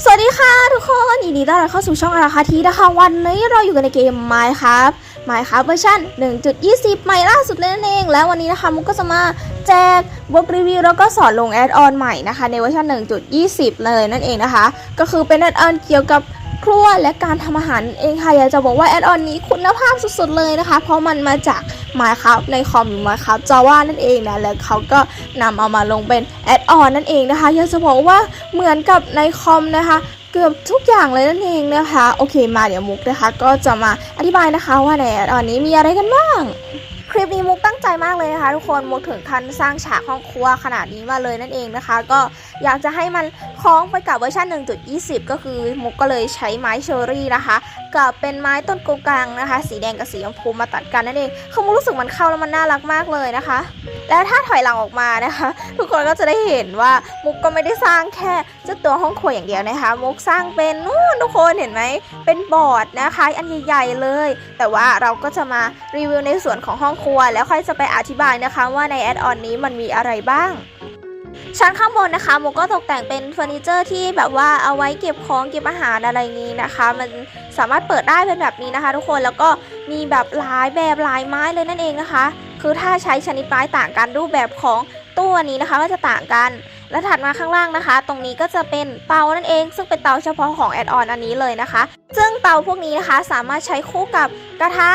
สวัสดีค่ะทุกคนยินดีต้อนรับเข้าสู่ช่องอาราคาทีนะคะวันนี้เราอยู่กันในเกม Minecraft Minecraft เวอร์ชัน1.20 ใหม่ล่าสุดเลยนั่นเอง แล้ววันนี้นะคะมุกก็จะมาแจกบทรีวิวแล้วก็สอนลงแอดออนใหม่นะคะในเวอร์ชัน1.20 เลยนั่นเองนะคะ ก็คือเป็นแอดออนเกี่ยวกับ ครัวและการทำอาหารเองค่ะอยากจะบอกว่าแอดออนนี้คุณภาพสุดๆเลยนะคะ เพราะมันมาจาก Minecraft ในคอมหรือ Minecraft Java นั่นเองนะแล้วเขาก็นำเอามาลงเป็นแอดออนนั่นเองนะคะอยากจะบอกว่าเหมือนกับในคอมนะคะเกือบทุกอย่างเลยนั่นเองนะคะ โอเคมาเดี๋ยวมุกนะคะ ก็จะมาอธิบายนะคะว่าในแอดออนนี้มีอะไรกันบ้าง คลิปนี้มุกตั้งใจมากเลยนะคะทุกคนมุกถึงขั้นสร้างฉากห้องครัวขนาดนี้มาเลยนั่นเองนะคะ ก็อยากจะให้มันคล้องไปกับเวอร์ชัน1.20 ก็คือมุกก็เลยใช้ไม้เชอรี่นะคะ กับเป็นไม้ต้นโกกังนะคะ สีแดงกับสีชมพูมาตัดกันนั่นเองคือมุกรู้สึกมันเข้าแล้วมันน่ารักมากเลยนะคะ แล้วถ้าถอยหลังออกมานะคะ ทุกคนก็จะได้เห็นว่ามุกก็ไม่ได้สร้างแค่เจ้าตัวห้องครัวอย่างเดียวนะคะ มุกสร้างเป็นนู่นทุกคนเห็นไหมเป็นบอร์ดนะคะอันใหญ่ๆเลย แต่ว่าเราก็จะมารีวิวในส่วนของห้องครัว แล้วค่อยจะไปอธิบายนะคะว่าในแอดออนนี้มันมีอะไรบ้าง ชั้นข้างบนนะคะมุกก็ตกแต่งเป็นเฟอร์นิเจอร์ที่แบบว่าเอาไว้เก็บของเก็บอาหารอะไรงนี้นะคะ มันสามารถเปิดได้เป็นแบบนี้นะคะ ทุกคนแล้วก็มีแบบหลายแบบหลายไม้เลยนั่นเองนะคะ คือถ้าใช้ชนิดไม้ต่างกันรูปแบบของตู้อันนี้นะคะก็จะต่างกัน และถัดมาข้างล่างนะคะ ตรงนี้ก็จะเป็นเตานั่นเอง ซึ่งเป็นเตาเฉพาะของแอดออนอันนี้เลยนะคะ ซึ่งเตาพวกนี้นะคะสามารถใช้คู่กับกระทะ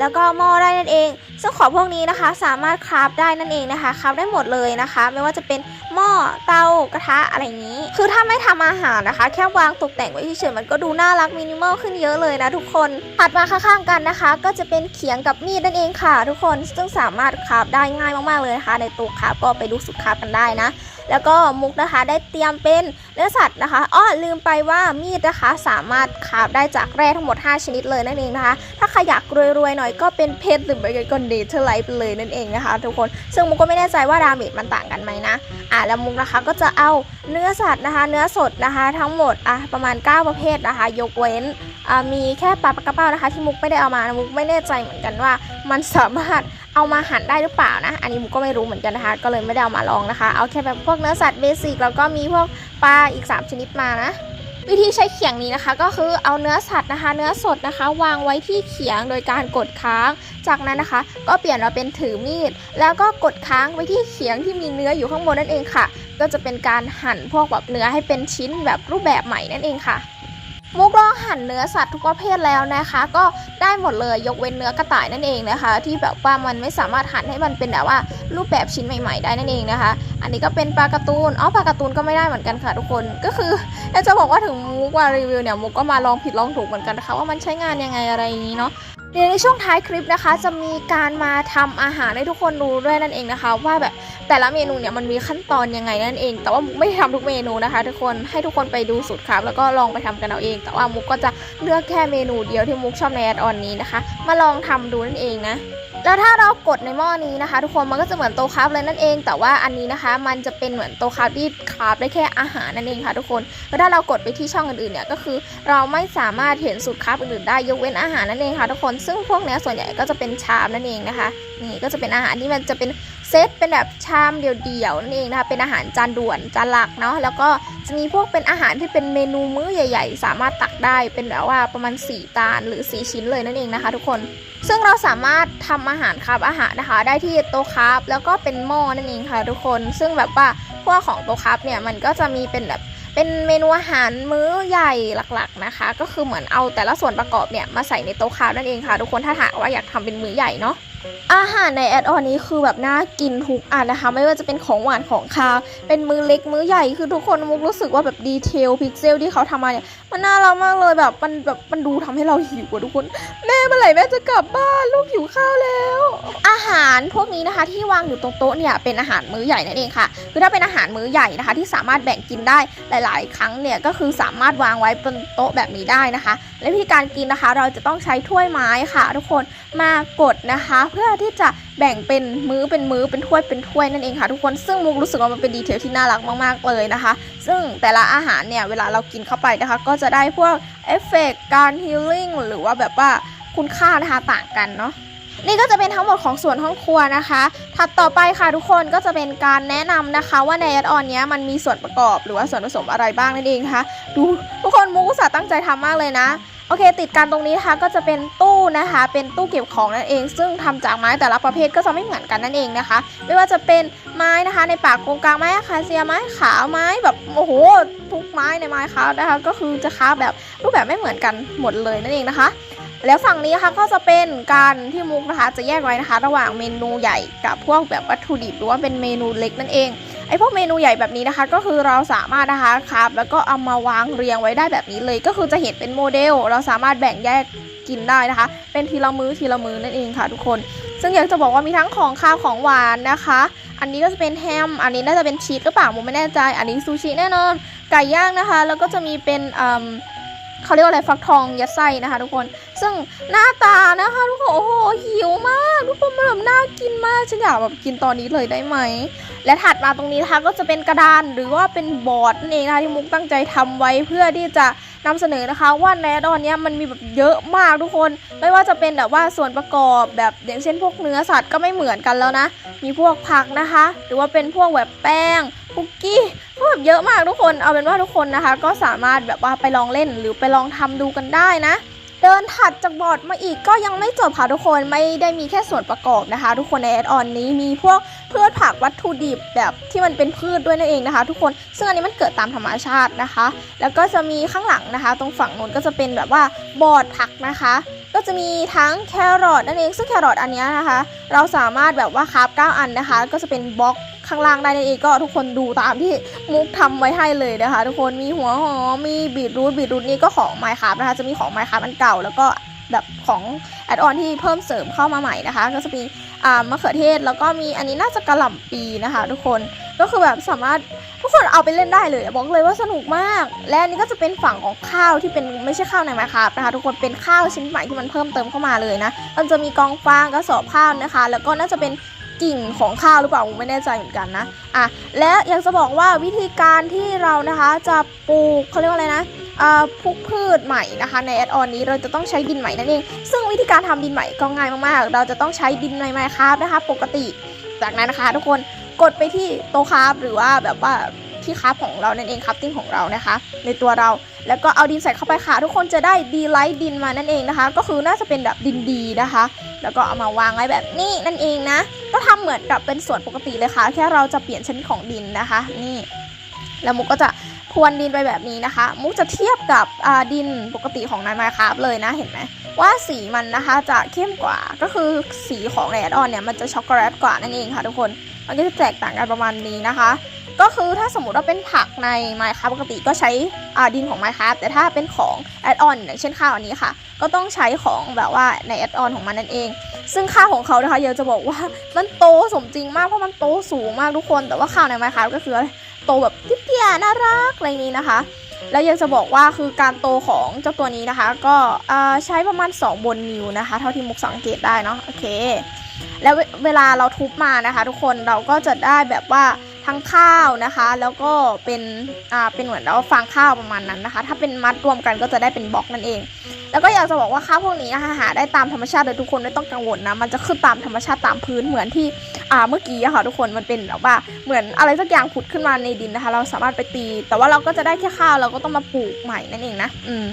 แล้วก็หม้อได้นั่นเอง ซึ่งของพวกนี้นะคะสามารถคราฟได้นั่นเองนะคะคราฟได้หมดเลยนะคะ ไม่ว่าจะเป็นหม้อเตากระทะอะไรอย่างนี้ คือถ้าไม่ทำอาหารนะคะ แค่วางตกแต่งไว้เฉยๆมันก็ดูน่ารักมินิมอลขึ้นเยอะเลยนะทุกคนถัดมาข้างๆกันนะคะ ก็จะเป็นเขียงกับมีดนั่นเองค่ะ ทุกคนซึ่งสามารถคราฟได้ง่ายมากๆเลยนะคะ ในตัวคราฟก็ไปดูสุดคราฟกันได้นะ แล้วก็มุกนะคะได้เตรียมเป็นเนื้อสัตว์นะคะอ้อลืมไปว่ามีดนะคะสามารถคราฟได้จากแร่ทั้งหมด 5 ชนิดเลยนั่นเองนะคะ ถ้าใครอยากรวยๆหน่อยก็เป็นเพชรหรือไม่ก็เนเธอร์ไลท์ไปเลยนั่นเองนะคะ ทุกคนซึ่งมุกก็ไม่แน่ใจว่าดาเมจมันต่างกันไหมนะอะแล้วมุกนะคะก็จะเอาเนื้อสัตว์นะคะ เนื้อสดนะคะทั้งหมดอะประมาณ 9 ประเภทนะคะ ยกเว้นอะมีแค่ปลาปลากระเป้านะคะ ที่มุกไม่ได้เอามามุกไม่แน่ใจเหมือนกันว่า มันสามารถ เอามาหั่นได้หรือเปล่านะ อันนี้มุกก็ไม่รู้เหมือนกันนะคะ ก็เลยไม่ได้เอามาลองนะคะ เอาแค่แบบพวกเนื้อสัตว์เบสิกแล้วก็มีพวกปลาอีก 3 ชนิดมานะวิธีใช้เขียงนี้นะคะ ก็คือเอาเนื้อสัตว์นะคะ เนื้อสดนะคะ วางไว้ที่เขียงโดยการกดค้าง จากนั้นนะคะ ก็เปลี่ยนมาเป็นถือมีด แล้วก็กดค้างไว้ที่เขียงที่มีเนื้ออยู่ข้างบนนั่นเองค่ะ ก็จะเป็นการหั่นพวกแบบเนื้อให้เป็นชิ้นแบบรูปแบบใหม่นั่นเองค่ะ มุกลองหั่นเนื้อสัตว์ทุกประเภทแล้วนะคะ ก็ได้หมดเลยยกเว้นเนื้อกระต่ายนั่นเองนะคะ ที่แบบว่ามันไม่สามารถหั่นให้มันเป็นแบบว่ารูปแบบชิ้นใหม่ ๆ ได้นั่นเองนะคะ อันนี้ก็เป็นปลาการ์ตูนอ๋อปลาการ์ตูนก็ไม่ได้เหมือนกันค่ะทุกคนก็คืออยาจะบอกว่าถึงมุกมารีวิวเนี่ยมุกก็มาลองผิดลองถูกเหมือนกันนะคะว่ามันใช้งานยังไงอะไรอย่างนี้เนาะ เดี๋ยวในช่วงท้ายคลิปนะคะ จะมีการมาทำอาหารให้ทุกคนดูด้วยนั่นเองนะคะ ว่าแบบแต่ละเมนูเนี่ยมันมีขั้นตอนยังไงนั่นเอง แต่ว่ามุกไม่ทำทำทุกเมนูนะคะ ทุกคนให้ทุกคนไปดูสูตรครับแล้วก็ลองไปทำกันเอาเอง แต่ว่ามุกก็จะเลือกแค่เมนูเดียวที่มุกชอบในแอดออนนี้นะคะ มาลองทำดูนั่นเองนะ แล้วถ้าเรากดในหม้อนี้นะคะ ทุกคนมันก็จะเหมือนโตะคราฟเลยนั่นเอง แต่ว่าอันนี้นะคะ มันจะเป็นเหมือนโตะคราฟที่คราฟได้แค่อาหารนั่นเองค่ะ ทุกคนแล้วถ้าเรากดไปที่ช่องอื่นๆเนี่ยก็คือ เราไม่สามารถเห็นสูตรคราฟอื่นๆได้ยกเว้นอาหารนั่นเองค่ะ ทุกคนซึ่งพวกเนี้ยส่วนใหญ่ก็จะเป็นชามนั่นเองนะคะนี่ก็จะเป็นอาหารที่มันจะเป็น เซตเป็นแบบชามเดี่ยวๆนั่นเองนะคะเป็นอาหารจานด่วนจานหลักเนาะแล้วก็จะมีพวกเป็นอาหารที่เป็นเมนูมื้อใหญ่ ๆ สามารถตักได้เป็นแบบว่าประมาณ4จานหรือ 4 ชิ้นเลยนั่นเองนะคะ ทุกคน ซึ่งเราสามารถทำอาหารคราบอาหารนะคะ ได้ที่โต๊ะคราบแล้วก็เป็นหม้อนั่นเองค่ะ ทุกคน ซึ่งแบบว่าพวกของโต๊ะคราบเนี่ยมันก็จะมีเป็นแบบเป็นเมนูอาหารมื้อใหญ่หลักๆนะคะ ก็คือเหมือนเอาแต่ละส่วนประกอบเนี่ยมาใส่ในโต๊ะคราบนั่นเองค่ะ ทุกคนถ้าหากว่าอยากทำเป็นมื้อใหญ่เนาะ อาหารในแอดออนนี้คือแบบน่ากินทุกอันนะคะ ไม่ว่าจะเป็นของหวานของคาวเป็นมือเล็กมือใหญ่คือทุกคนมุกรู้สึกว่าแบบดีเทลพิกเซลที่เขาทำมาเนี่ยมันน่ารักมากเลยแบบมันแบบมันดูทำให้เราหิวอะทุกคน แม่เมื่อไหร่แม่จะกลับบ้านลูกหิวข้าวแล้ว อาหารพวกนี้นะคะที่วางอยู่ตรงโต๊ะเนี่ยเป็นอาหารมื้อใหญ่นั่นเองค่ะ คือถ้าเป็นอาหารมื้อใหญ่นะคะ ที่สามารถแบ่งกินได้หลาย ๆ ครั้งเนี่ยก็คือสามารถวางไว้บนโต๊ะแบบนี้ได้นะคะ และวิธีการกินนะคะ เราจะต้องใช้ถ้วยไม้ค่ะ ทุกคนมากดนะคะเพื่อที่จะแบ่งเป็นมื้อเป็นมื้อเป็นถ้วยเป็นถ้วยนั่นเองค่ะทุกคนซึ่งมุกรู้สึกว่ามันเป็นดีเทลที่น่ารักมากๆเลยนะคะ ซึ่งแต่ละอาหารเนี่ยเวลาเรากินเข้าไปนะคะ ก็จะได้พวกเอฟเฟกต์การฮีลลิ่งหรือว่าแบบว่าคุณค่านะคะต่างกันเนาะนี่ก็จะเป็นทั้งหมดของส่วนห้องครัวนะคะ ถัดต่อไปค่ะทุกคนก็จะเป็นการแนะนำนะคะ ว่าในแอดออนเนี้ยมันมีส่วนประกอบหรือว่าส่วนผสมอะไรบ้างนั่นเองค่ะดูทุกคนมุกอุตส่าห์ตั้งใจทำมากเลยนะ โอเค ติดกันตรงนี้นะคะก็จะเป็นตู้นะคะ เป็นตู้เก็บของนั่นเอง ซึ่งทำจากไม้แต่ละประเภทก็จะไม่เหมือนกันนั่นเองนะคะ ไม่ว่าจะเป็นไม้นะคะ ในป่ากงกลางไม้อะคาเซียไม้ขาวไม้แบบโอ้โหทุกไม้ในไม้ครับนะคะ ก็คือจะค้าแบบรูปแบบไม่เหมือนกันหมดเลยนั่นเองนะคะ แล้วฝั่งนี้นะคะก็จะเป็นการที่มุกนะคะจะแยกไว้นะคะ ระหว่างเมนูใหญ่กับพวกแบบวัตถุดิบหรือว่าเป็นเมนูเล็กนั่นเอง ไอพวกเมนูใหญ่แบบนี้นะคะ ก็คือเราสามารถนะคะครับแล้วก็เอามาวางเรียงไว้ได้แบบนี้เลย ก็คือจะเห็นเป็นโมเดล เราสามารถแบ่งแยกกินได้นะคะ เป็นทีละมือ้อทีละมื้อนั่นเองค่ะทุกคน ซึ่งอยากจะบอกว่ามีทั้งของข้าวของหวานนะคะ อันนี้ก็จะเป็นแฮม อันนี้น่าจะเป็นชีสหรือเปล่าผมไม่แน่ใจ อันนี้ซูชิแน่นอน ไก่ย่างนะคะ แล้วก็จะมีเป็นอ่ม เขาเรียกว่าอะไรฟักทองยัดไส้นะคะ ทุกคน ซึ่งหน้าตานะคะ ทุกคนโอ้โหหิวมาก ทุกคนมันแบบน่ากินมากฉันอยากแบบกินตอนนี้เลยได้ไหม และถัดมาตรงนี้นะคะก็จะเป็นกระดานหรือว่าเป็นบอร์ดนั่นเองนะคะที่มุกตั้งใจทำไว้เพื่อที่จะ นำเสนอนะคะว่าในตอนนี้ยมันมีแบบเยอะมากทุกคน ไม่ว่าจะเป็นแบบว่าส่วนประกอบแบบอย่างเช่นพวกเนื้อสัตว์ก็ไม่เหมือนกันแล้วนะ มีพวกผักนะคะ หรือว่าเป็นพวกแบบแป้งคุกกี้ก็แบบเยอะมากทุกคนเอาเป็นว่าทุกคนนะคะ ก็สามารถแบบว่าไปลองเล่นหรือไปลองทำดูกันได้นะ เดินถัดจากบอร์ดมาอีกก็ยังไม่จบค่ะทุกคนไม่ได้มีแค่ส่วนประกอบนะคะ ทุกคนในแอดออนนี้มีพวกพืชผักวัตถุดิบแบบที่มันเป็นพืชด้วยนั่นเองนะคะ ทุกคนซึ่งอันนี้มันเกิดตามธรรมชาตินะคะ แล้วก็จะมีข้างหลังนะคะ ตรงฝั่งนู้นก็จะเป็นแบบว่าบอร์ดผักนะคะ ก็จะมีทั้งแครอทนั่นเองซึ่งแครอทอันนี้นะคะ เราสามารถแบบว่าคาฟ9อันนะคะ ก็จะเป็นบล็อก ข้างล่างได้นั่นเองก็ทุกคนดูตามที่มุกทำไว้ให้เลยนะคะ ทุกคนมีหัวหอมมีบีทรูทบีทรูทนี่ก็ของไมค์ครับนะคะจะมีของไมค์ครับอันเก่าแล้วก็แบบของแอดออนที่เพิ่มเสริมเข้ามาใหม่นะคะ ก็จะมีอ่ามะเขือเทศแล้วก็มีอันนี้น่าจะกระหล่ำปีนะคะ ทุกคนก็คือแบบสามารถทุกคนเอาไปเล่นได้เลยบอกเลยว่าสนุกมาก และนนี้ก็จะเป็นฝั่งของข้าวที่เป็นไม่ใช่ข้าวในไมค์ครับนะคะ ทุกคนเป็นข้าวชนิดใหม่ที่มันเพิ่มเติมเข้ามาเลยนะมันจะมีกองฟางกระสอบข้าวนะคะ แล้วก็น่าจะเป็น กิ่งของข้าวหรือเปล่าไม่แน่ใจเหมือนกันนะอะและอยากจะบอกว่าวิธีการที่เรานะคะจะปลูกเขาเรียกว่าอะไรนะพวกพืชใหม่นะคะ ในแอดออนนี้เราจะต้องใช้ดินใหม่นั่นเอง ซึ่งวิธีการทำดินใหม่ก็ง่ายมากๆ เราจะต้องใช้ดินใหม่ครับนะคะ ปกติ จากนั้นนะคะ ทุกคนกดไปที่โตคราฟหรือว่าแบบว่าที่คราฟของเรานั่นเองครับติ้งของเรานะคะ ในตัวเราแล้วก็เอาดินใส่เข้าไปค่ะ ทุกคนจะได้ดีไลท์ดินมานั่นเองนะคะ ก็คือน่าจะเป็นแบบดินดีนะคะ แล้วก็เอามาวางไว้แบบนี้นั่นเองนะ ก็ทำเหมือนกับเป็นสวนปกติเลยค่ะ แค่เราจะเปลี่ยนชนิดของดินนะคะ นี่ แล้วมุกก็จะพรวนดินไปแบบนี้นะคะ มุกจะเทียบกับดินปกติของนายไมค์ครับเลยนะเห็นไหมว่าสีมันนะคะจะเข้มกว่าก็คือสีของแรดออนเนี่ยมันจะช็อกโกแลตกว่านั่นเองค่ะทุกคนมันก็จะแตกต่างกันประมาณนี้นะคะ ก็คือถ้าสมมติว่าเป็นผักใน Minecraft ปกติก็ใช้ดินของ Minecraft แต่ถ้าเป็นของแอดออนอย่างเช่นข้าวอันนี้ค่ะ ก็ต้องใช้ของแบบว่าในแอดออนของมันนั่นเอง ซึ่งข้าวของเขานะคะอยากจะบอกว่ามันโตสมจริงมากเพราะมันโตสูงมากทุกคน แต่ว่าข้าวใน Minecraft ก็คือโตแบบเตี้ยๆน่ารักอะไรนี้นะคะ แล้วยังจะบอกว่าคือการโตของเจ้าตัวนี้นะคะ ก็ใช้ประมาณ 2 บนนิ้วนะคะ เท่าที่มุกสังเกตได้เนาะโอเค แล้วเวลาเราทุบมานะคะ ทุกคนเราก็จะได้แบบว่า ทั้งข้าวนะคะ แล้วก็เป็นอ่าเป็นเหมือนเราฟางข้าวประมาณนั้นนะคะ ถ้าเป็นมัดรวมกันก็จะได้เป็นบล็อกนั่นเอง แล้วก็อยากจะบอกว่าข้าวพวกนี้นะคะหาได้ตามธรรมชาติโดยทุกคนไม่ต้องกังวลนะมันจะขึ้นตามธรรมชาติตามพื้นเหมือนที่อ่าเมื่อกี้ค่ะทุกคนมันเป็นแบบว่าเหมือนอะไรสักอย่างผุดขึ้นมาในดินนะคะ เราสามารถไปตี แต่ว่าเราก็จะได้แค่ข้าวเราก็ต้องมาปลูกใหม่นั่นเองนะ อืม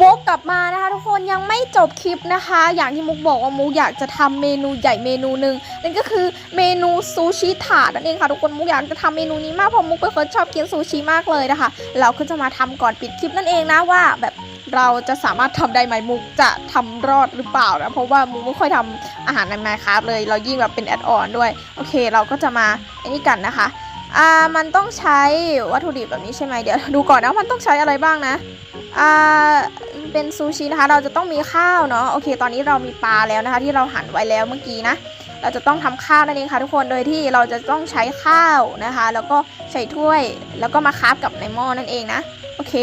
วกกลับมานะคะ ทุกคนยังไม่จบคลิปนะคะ อย่างที่มุกบอกว่ามุกอยากจะทำเมนูใหญ่เมนูหนึ่งนั่นก็คือเมนูซูชิถาดนั่นเองค่ะทุกคนมุกอยากจะทำเมนูนี้มากเพราะมุกเป็นคนชอบกินซูชิมากเลยนะคะ เราก็จะมาทำก่อนปิดคลิปนั่นเองนะว่าแบบเราจะสามารถทำได้ไหมมุกจะทำรอดหรือเปล่านะเพราะว่ามุกไม่ค่อยทำอาหารในไมค์ครับเลย เรายิ่งแบบเป็นแอดออนด้วยโอเค เราก็จะมาไอ้นี่กันนะคะ อ่ามันต้องใช้วัตถุดิบแบบนี้ใช่ไหมเดี๋ยวดูก่อนนะมันต้องใช้อะไรบ้างนะอ่าเป็นซูชินะคะ เราจะต้องมีข้าวเนาะโอเค ตอนนี้เรามีปลาแล้วนะคะ ที่เราหั่นไว้แล้วเมื่อกี้นะเราจะต้องทำข้าวนั่นเองค่ะทุกคนโดยที่เราจะต้องใช้ข้าวนะคะ แล้วก็ใส่ถ้วยแล้วก็มาคาฟกับในหม้อนั่นเองนะโอเค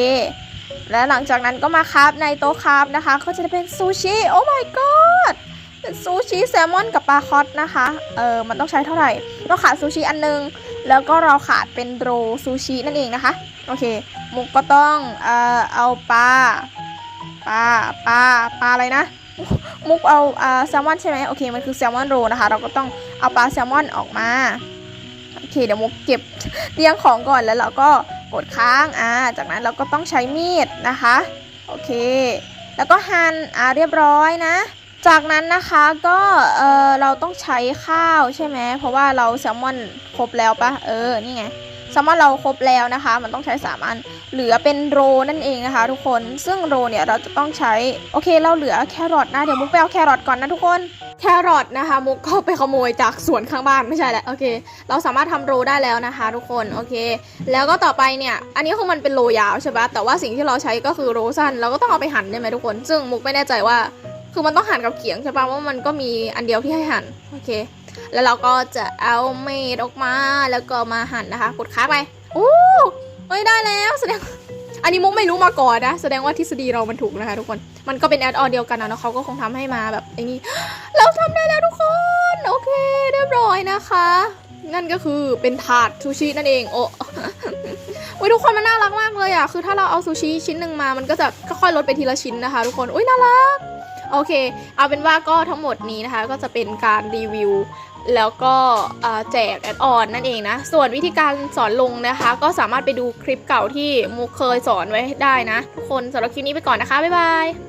แล้วหลังจากนั้นก็มาคาฟในโต๊ะคาฟนะคะก็จะเป็นซูชิโอ้ my god เป็นซูชิแซลมอนกับปลาคอสนะคะเออมันต้องใช้เท่าไหร่เราขาดซูชิอันนึง แล้วก็เราขาดเป็นโรซูชินั่นเองนะคะ โอเค มุกก็ต้องเอ่อเอาปลา ปลา ปลา ปลาอะไรนะ มุกเอาอ่าแซลมอนใช่ไหมโอเค มันคือแซลมอนโรนะคะ เราก็ต้องเอาปลาแซลมอนออกมา โอเค เดี๋ยวมุกเก็บเรียงของก่อนแล้วเราก็กดค้าง อ่า จากนั้นเราก็ต้องใช้มีดนะคะ โอเค แล้วก็หั่น อ่า เรียบร้อยนะ จากนั้นนะคะก็เออเราต้องใช้ข้าวใช่ไหมเพราะว่าเราแซลมอนครบแล้วปะเออนี่ไงแซลมอนเราครบแล้วนะคะ มันต้องใช้สามอันเหลือเป็นโรนั่นเองนะคะ ทุกคนซึ่งโรเนี่ยเราจะต้องใช้โอเคเราเหลือแครอทนะเดี๋ยวมุกไปเอาแครอทก่อนนะทุกคนแครอทนะคะ มุกก็ไปขโมยจากสวนข้างบ้านไม่ใช่แหละโอเค เราสามารถทำโรได้แล้วนะคะ ทุกคนโอเค แล้วก็ต่อไปเนี่ย อันนี้คือมันเป็นโรยาวใช่ปะแต่ว่าสิ่งที่เราใช้ก็คือโรสั้นเราก็ต้องเอาไปหั่นได้ไหมทุกคน ซึ่งมุกไม่แน่ใจว่า คือมันต้องหั่นกับเขียงใช่ปะว่ามันก็มีอันเดียวที่ให้หั่นโอเค แล้วเราก็จะเอาเมดออกมาแล้วก็มาหั่นนะคะกดค้างไปโอ้เฮ้ยได้แล้วแสดงอันนี้มุกไม่รู้มาก่อนนะ แสดงว่าทฤษฎีเรามันถูกนะคะทุกคน มันก็เป็นแอดออนเดียวกันนะแล้วเขาก็คงทำให้มาแบบอย่างนี้เราทำได้แล้วทุกคน โอเค เรียบร้อยนะคะ นั่นก็คือเป็นถาดซูชินั่นเองโอ้อุ้ยทุกคนมันน่ารักมากเลยอะ คือถ้าเราเอาซูชิชิ้นหนึ่งมา มันก็จะค่อยๆลดไปทีละชิ้นนะคะ ทุกคน อุ้ยน่ารัก โอเค เอาเป็นว่าก็ทั้งหมดนี้นะคะ ก็จะเป็นการรีวิว แล้วก็แจกแอดออนนั่นเองนะ ส่วนวิธีการสอนลงนะคะ ก็สามารถไปดูคลิปเก่าที่มุกเคยสอนไว้ได้นะ ทุกคนสำหรับคลิปนี้ไปก่อนนะคะ บ๊ายบาย